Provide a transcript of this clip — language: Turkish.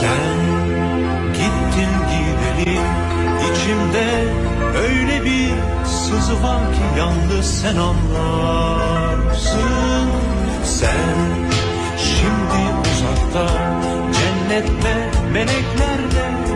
Sen gittin gidelim içimde öyle bir sızı var ki yalnız sen anlarsın. Sen şimdi uzakta cennette meleklerde